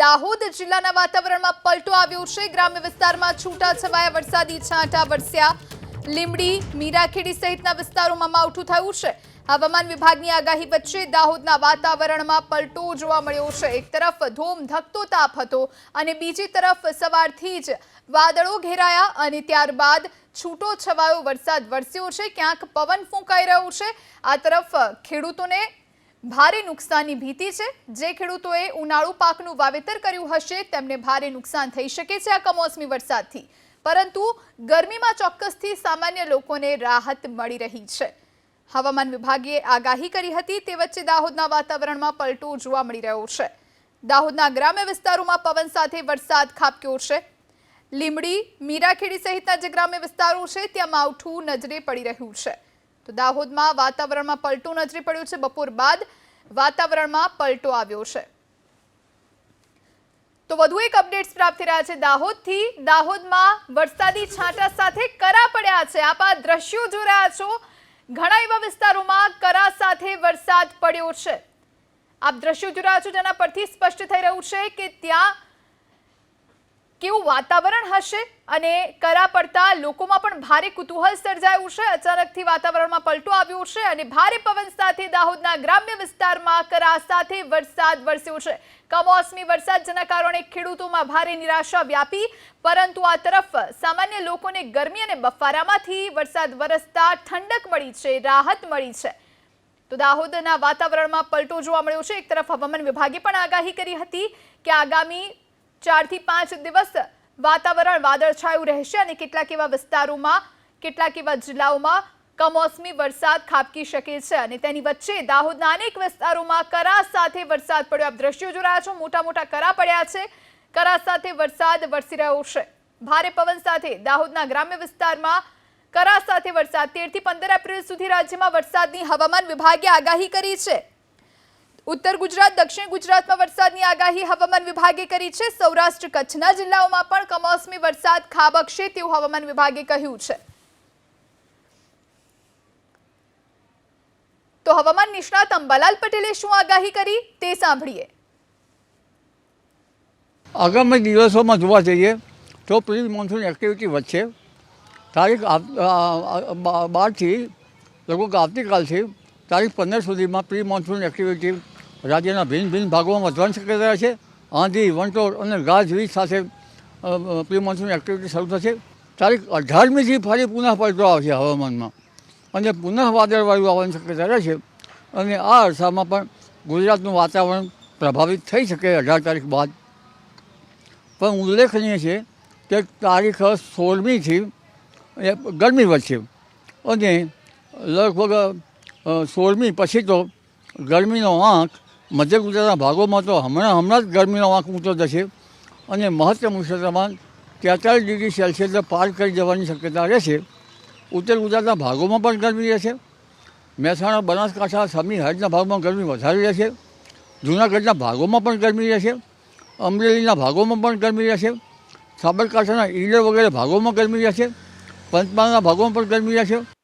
દાહોદ જિલ્લાના વાતાવરણમાં પલટો આવ્યો છે. ગ્રામ્ય વિસ્તારમાં છૂટાછવાયા વરસાદી છાંટા વરસ્યા. લીમડી મીરાખેડી સહિતના વિસ્તારોમાં માવઠું થયું છે. હવામાન વિભાગની આગાહી વચ્ચે દાહોદના વાતાવરણમાં પલટો જોવા મળ્યો છે. એક તરફ ધોમ ધકતો તાપ હતો અને બીજી તરફ સવારથી જ વાદળો ઘેરાયા અને ત્યારબાદ છૂટો છવાયો વરસાદ વરસ્યો છે. ક્યાંક પવન ફૂંકાઈ રહ્યો છે. આ તરફ ખેડૂતોને ભારે નુકસાનની ભીતિ છે. જે ખેડૂતોએ ઉનાળુ પાકનું વાવેતર કર્યું હશે, તેમને ભારે નુકસાન થઈ શકે છે આ કમોસમી વરસાદથી. પરંતુ ગરમીમાં ચોક્કસથી સામાન્ય લોકોને રાહત મળી રહી છે. હવામાન વિભાગે આગાહી કરી હતી તે વચ્ચે દાહોદના વાતાવરણમાં પલટો જોવા મળી રહ્યો છે. દાહોદના ગ્રામ્ય વિસ્તારોમાં પવન સાથે વરસાદ ખાબક્યો છે. લીમડી મીરાખેડી સહિતના જે ગ્રામ્ય વિસ્તારો છે, ત્યાં માવઠું નજરે પડી રહ્યું છે. તો દાહોદમાં વાતાવરણમાં પલટું નજરે પડ્યું છે. બપોર બાદ વાતાવરણમાં પલટો આવ્યો છે. તો વધુ એક અપડેટ્સ પ્રાપ્ત થઈ રહ્યા છે દાહોદથી. દાહોદમાં વરસાદી છાંટા સાથે કરા પડ્યા છે. આપ આ દ્રશ્યો જોઈ રહ્યા છો. ઘણા એવા વિસ્તારોમાં કરા સાથે વરસાદ પડ્યો છે. આપ દ્રશ્યો જોઈ રહ્યા છો જેના પરથી સ્પષ્ટ થઈ રહ્યું છે કે ત્યાં કેવું વાતાવરણ હશે અને કરા પડતા લોકોમાં પણ ભારે કુતૂહલ સર્જાયું છે. અચાનકથી વાતાવરણમાં પલટો આવ્યો છે અને ભારે પવન સાથે દાહોદના ગ્રામ્ય વિસ્તારમાં કરા સાથે વરસાદ વરસ્યો છે. કમોસમી વરસાદ જેના કારણે ખેડૂતોમાં ભારે નિરાશા વ્યાપી, પરંતુ આ તરફ સામાન્ય લોકોને ગરમી અને બફારામાંથી વરસાદ વરસતા ઠંડક મળી છે, રાહત મળી છે. તો દાહોદના વાતાવરણમાં પલટો જોવા મળ્યો છે. એક તરફ હવામાન વિભાગે પણ આગાહી કરી હતી કે આગામી ચારથી પાંચ દિવસ વાતાવરણ વાદળછાયું રહેશે અને કેટલાક એવા વિસ્તારોમાં, કેટલાક એવા જિલ્લાઓમાં કમોસમી વરસાદ ખાબકી શકે છે અને તેની વચ્ચે દાહોદના અનેક વિસ્તારોમાં કરા સાથે વરસાદ પડ્યો. આપ દ્રશ્યો જોઈ રહ્યા છો મોટા મોટા કરા પડ્યા છે. કરા સાથે વરસાદ વરસી રહ્યો છે. ભારે પવન સાથે દાહોદના ગ્રામ્ય વિસ્તારમાં કરા સાથે વરસાદ. તેરથી પંદર એપ્રિલ સુધી રાજ્યમાં વરસાદની હવામાન વિભાગે આગાહી કરી છે. ઉત્તર ગુજરાત, દક્ષિણ ગુજરાતમાં વરસાદની આગાહી હવામાન વિભાગે કરી છે. સૌરાષ્ટ્ર, કચ્છના જિલ્લાઓમાં પણ કમોસમી વરસાદ ખાબકશે તેવું હવામાન વિભાગે કહ્યું છે. તો હવામાન નિષ્ણાત અંબાલાલ પટેલે શું આગાહી કરી તે સાંભળીએ. આગામી દિવસોમાં જોવા જઈએ તો પ્રી મોન્સૂન એક્ટિવિટી વધશે. તારીખ બારથી લગભગ આવતીકાલથી તારીખ પંદર સુધીમાં પ્રી મોન્સૂન એક્ટિવિટી રાજ્યના ભિન્ન ભિન્ન ભાગોમાં વધવાની શક્યતા છે. આંધી વંટોળ અને ગાજવીજ સાથે પ્રી મોન્સૂન એક્ટિવિટી શરૂ થશે. તારીખ અઢારમીથી ફરી પુનઃ પલટો આવશે હવામાનમાં. અને પુનઃ વાદળવાળું આવવાની શક્યતા રહેશે અને આ અરસામાં પણ ગુજરાતનું વાતાવરણ પ્રભાવિત થઈ શકે અઢાર તારીખ બાદ. પણ ઉલ્લેખનીય છે કે તારીખ સોળમીથી એ ગરમી વધશે. અને લગભગ સોળમી પછી તો ગરમીનો આંક મધ્ય ગુજરાતના ભાગોમાં તો હમણાં હમણાં જ ગરમીનો આંક ઊંચો જશે અને મહત્તમ ઉષ્ણતામાન તેતાલીસ ડિગ્રી સેલ્સિયસ પાર કરી જવાની શક્યતા રહેશે. ઉત્તર ગુજરાતના ભાગોમાં પણ ગરમી રહેશે. મહેસાણા, બનાસકાંઠા, સમી હળદના ભાગમાં ગરમી વધારે રહેશે. જૂનાગઢના ભાગોમાં પણ ગરમી રહેશે. અમરેલીના ભાગોમાં પણ ગરમી રહેશે. સાબરકાંઠાના ઈડર વગેરે ભાગોમાં ગરમી રહેશે. પંચમહાલના ભાગોમાં પણ ગરમી રહેશે.